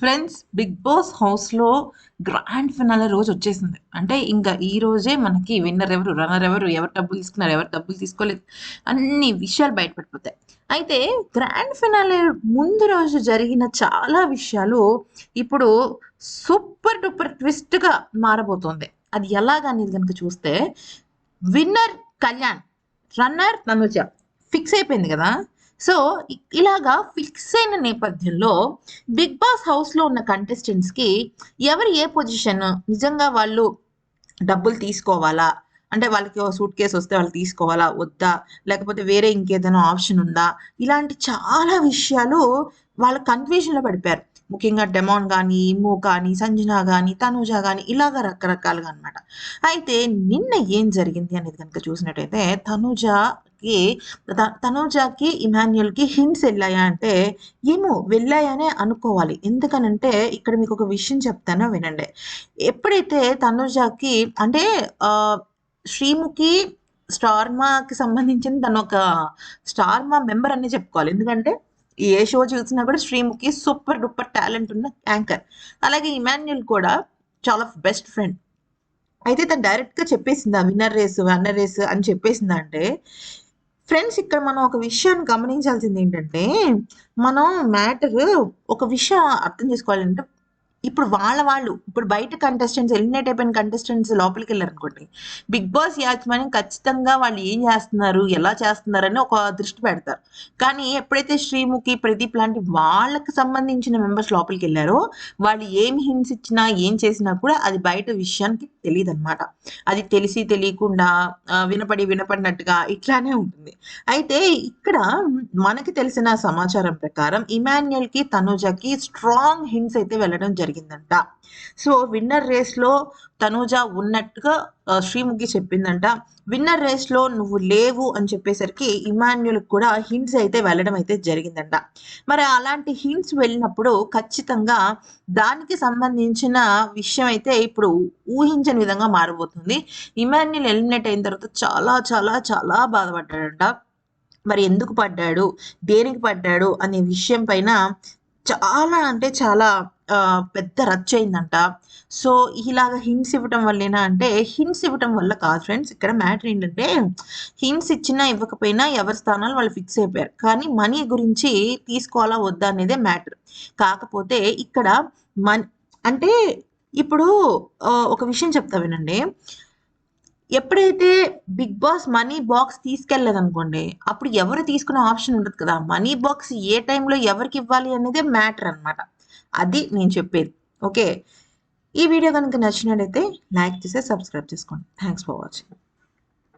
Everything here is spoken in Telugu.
ఫ్రెండ్స్ బిగ్ బాస్ హౌస్లో గ్రాండ్ ఫినాలే రోజు వచ్చేసింది. అంటే ఇంకా ఈ రోజే మనకి విన్నర్ ఎవరు రన్నర్ ఎవరు ఎవరు డబ్బులు తీసుకున్నారు ఎవరు డబ్బులు తీసుకోలేదు అన్ని విషయాలు బయటపడిపోతాయి. అయితే గ్రాండ్ ఫినాలే ముందు రోజు జరిగిన చాలా విషయాలు ఇప్పుడు సూపర్ డూపర్ ట్విస్ట్గా మారబోతుంది. అది ఎలాగనేది కనుక చూస్తే winner Kalyan runner Tanuja fix అయిపోయింది కదా? సో ఇలాగా ఫిక్స్ అయిన నేపథ్యంలో బిగ్ బాస్ హౌస్లో ఉన్న కంటెస్టెంట్స్కి ఎవరు ఏ పొజిషన్? నిజంగా వాళ్ళు డబ్బులు తీసుకోవాలా? అంటే వాళ్ళకి సూట్ కేసు వస్తే వాళ్ళు తీసుకోవాలా? వద్దా? లేకపోతే వేరే ఇంకేదైనా ఆప్షన్ ఉందా? ఇలాంటి చాలా విషయాలు వాళ్ళ కన్ఫ్యూజన్లో పడిపోయారు. ముఖ్యంగా డెమాన్ కానీ ఇమ్ము కానీ సంజన కానీ తనుజ కానీ ఇలాగ రకరకాలుగా అనమాట అయితే నిన్న ఏం జరిగింది అనేది కనుక చూసినట్టయితే తనుజకి త- తనుజకి ఇమాన్యుయల్కి హింట్స్ వెళ్ళాయా అంటే ఏమో వెళ్ళాయనే అనుకోవాలి. ఎందుకనంటే ఇక్కడ మీకు ఒక విషయం చెప్తానో వినండి. ఎప్పుడైతే తనూజాకి అంటే శ్రీముఖి స్టార్మాకి సంబంధించిన తను ఒక స్టార్మా మెంబర్ అనే చెప్పుకోవాలి. ఎందుకంటే ఏ షో చూసినా కూడా శ్రీముఖి సూపర్ డూపర్ టాలెంట్ ఉన్న యాంకర్ అలాగే ఇమాన్యుల్ కూడా చాలా బెస్ట్ ఫ్రెండ్ అయితే తను డైరెక్ట్గా చెప్పేసిందా విన్నర్ రేస్ విన్నర్ రేస్ అని చెప్పేసిందా అంటే ఫ్రెండ్స్ ఇక్కడ మనం ఒక విషయాన్ని గమనించాల్సింది ఏంటంటే మనం మ్యాటర్ ఒక విషయం అర్థం చేసుకోవాలంటే ఇప్పుడు వాళ్ళ వాళ్ళు ఇప్పుడు బయట కంటెస్టెంట్స్ ఎలిమినేట్ అయిపోయిన కంటెస్టెంట్స్ లోపలికి వెళ్ళారు అనుకోండి బిగ్ బాస్ యాజమాని ఖచ్చితంగా వాళ్ళు ఏం చేస్తున్నారు ఎలా చేస్తున్నారని ఒక దృష్టి పెడతారు. కానీ ఎప్పుడైతే శ్రీముఖి ప్రదీప్ లాంటి వాళ్ళకి సంబంధించిన మెంబర్స్ లోపలికి వెళ్ళారో వాళ్ళు ఏం హింట్స్ ఇచ్చినా ఏం చేసినా కూడా అది బయట విషయానికి తెలియదు అనమాట అది తెలిసి తెలియకుండా వినపడి వినపడినట్టుగా ఇట్లానే ఉంటుంది. అయితే ఇక్కడ మనకి తెలిసిన సమాచారం ప్రకారం ఇమాన్యుయల్కి తనుజకి స్ట్రాంగ్ హింట్స్ అయితే వెళ్ళడం జరిగింది. జరిగిందంట. సో విన్నర్ రేస్లో ఉన్నట్టుగా శ్రీముఖి చెప్పిందంట విన్నర్ రేస్లో నువ్వు లేవు అని చెప్పేసరికి ఇమాన్యుల్ కూడా హింట్స్ అయితే వెళ్ళడం అయితే జరిగిందంట. మరి అలాంటి హింట్స్ వెళ్ళినప్పుడు ఖచ్చితంగా దానికి సంబంధించిన విషయం అయితే ఇప్పుడు ఊహించని విధంగా మారిపోతుంది ఇమాన్యుల్ ఎలిమినేట్ అయిన తర్వాత చాలా చాలా చాలా బాధపడ్డాడంట. మరి ఎందుకు పడ్డాడు? దేనికి పడ్డాడు? అనే విషయం పైన చాలా అంటే చాలా పెద్ద రచ్చ అయిందంట. సో ఇలాగ హింట్స్ ఇవ్వటం వల్లేనా అంటే హింట్స్ ఇవ్వటం వల్ల కాదు ఫ్రెండ్స్. ఇక్కడ మ్యాటర్ ఏంటంటే హింట్స్ ఇచ్చినా ఇవ్వకపోయినా ఎవరి స్థానాలు వాళ్ళు ఫిక్స్ అయిపోయారు. కానీ మనీ గురించి తీసుకోవాలా వద్దా అనేదే మ్యాటర్. కాకపోతే ఇక్కడ మన్ అంటే ఇప్పుడు ఒక విషయం చెప్తా వినండి. ఎప్పుడైతే బిగ్ బాస్ మనీ బాక్స్ తీసుకెళ్ళలేదనుకోండి అప్పుడు ఎవరు తీసుకునే ఆప్షన్ ఉండదు కదా. మనీ బాక్స్ ఏ టైంలో ఎవరికి ఇవ్వాలి అనేది మ్యాటర్ అన్నమాట. అది నేను చెప్పేది. ఓకే? ఈ వీడియో కనుక నచ్చినట్లయితే లైక్ చేసి సబ్స్క్రైబ్ చేసుకోండి. Thanks for watching